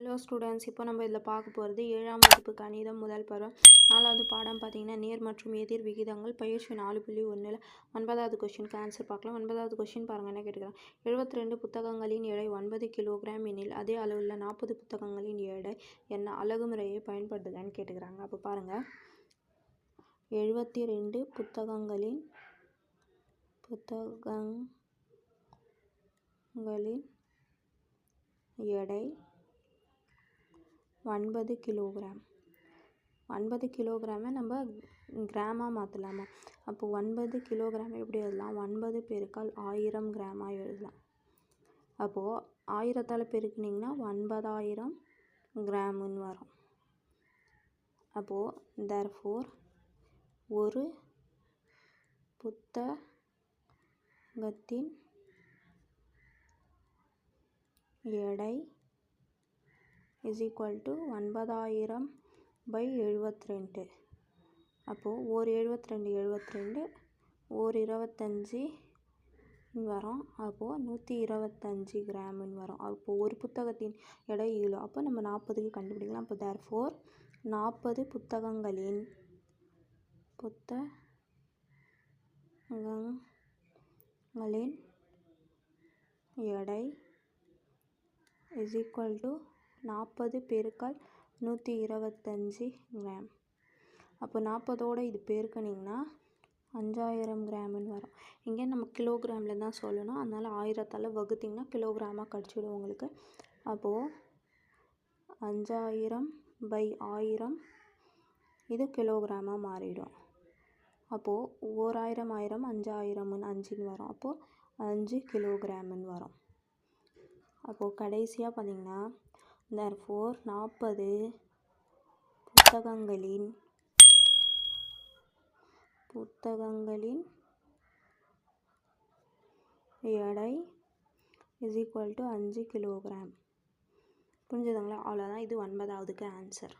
Hello students இப்போ நம்ம இதில் பார்க்க போகிறது ஏழாம் வகுப்பு கணிதம் முதல் பருவம். நாலாவது பாடம் பார்த்தீங்கன்னா நேர் மற்றும் எதிர் விகிதங்கள். பயிற்சி நாலு புள்ளி ஒன்றில் ஒன்பதாவது கொஷினுக்கு ஆன்சர் பார்க்கலாம். ஒன்பதாவது கொஷின் பாருங்கள் என்ன கேட்டுக்கிறாங்க? எழுபத்தி ரெண்டு புத்தகங்களின் எடை ஒன்பது கிலோகிராம் எனில் அதே அளவில் நாற்பது புத்தகங்களின் எடை என்ன அழகுமுறையை முறையை பயன்படுத்துகன்னு கேட்டுக்கிறாங்க. அப்போ பாருங்கள் எழுபத்தி ரெண்டு புத்தகங்களின் புத்தகங்களின் எடை ஒன்பது கிலோகிராம். ஒன்பது கிலோகிராமை நம்ம கிராமாக மாற்றலாமா அப்போ ஒன்பது கிலோகிராமை எப்படி எழுதலாம்? ஒன்பது பெருக்கால் ஆயிரம் கிராமாக எழுதலாம். அப்போது ஆயிரத்தால் பெருக்குனிங்கன்னா ஒன்பதாயிரம் கிராமுன்னு வரும். அப்போது தர்ஃபோர் ஒரு புத்தகத்தின் எடை இஸ் ஈக்குவல் டு ஒன்பதாயிரம் பை எழுபத்தி ரெண்டு அப்போது ஒரு எழுபத்தி ரெண்டு எழுபத்தி ரெண்டு ஒரு இருபத்தஞ்சி வரும். அப்போது நூற்றி இருபத்தஞ்சி கிராமுன்னு வரும். அப்போது ஒரு புத்தகத்தின் எடை இவ்வளோ அப்போ நம்ம நாற்பதுக்கு கண்டுபிடிக்கலாம். அப்போ தேர் ஃபோர் நாற்பது புத்தகங்களின் புத்தகங்களின் எடை இஸ் ஈக்குவல் டு நாற்பது பெருக்கால் நூற்றி இருபத்தஞ்சி கிராம். அப்போ நாற்பதோட இது பெருக்கினிங்கன்னா அஞ்சாயிரம் கிராமுன்னு வரும். இங்கே நம்ம கிலோகிராமில் தான் சொல்லணும். அதனால் ஆயிரத்தால் வகுத்திங்கன்னா கிலோகிராமாக கிடச்சிடும் உங்களுக்கு. அப்போது அஞ்சாயிரம் பை ஆயிரம் இது கிலோகிராமாக மாறிடும். அப்போது ஓராயிரம் ஆயிரம் அஞ்சாயிரம்னு அஞ்சுன்னு வரும். அப்போது அஞ்சு கிலோகிராமுன்னு வரும். அப்போது கடைசியாக பார்த்திங்கன்னா தர்ஃபோர் நாற்பது புத்தகங்களின் புத்தகங்களின் எடை இஸ் ஈக்குவல் டு அஞ்சு கிலோகிராம் புரிஞ்சுதுங்களா? அவ்வளோதான் இது ஒன்பதாவதுக்கு ஆன்சர்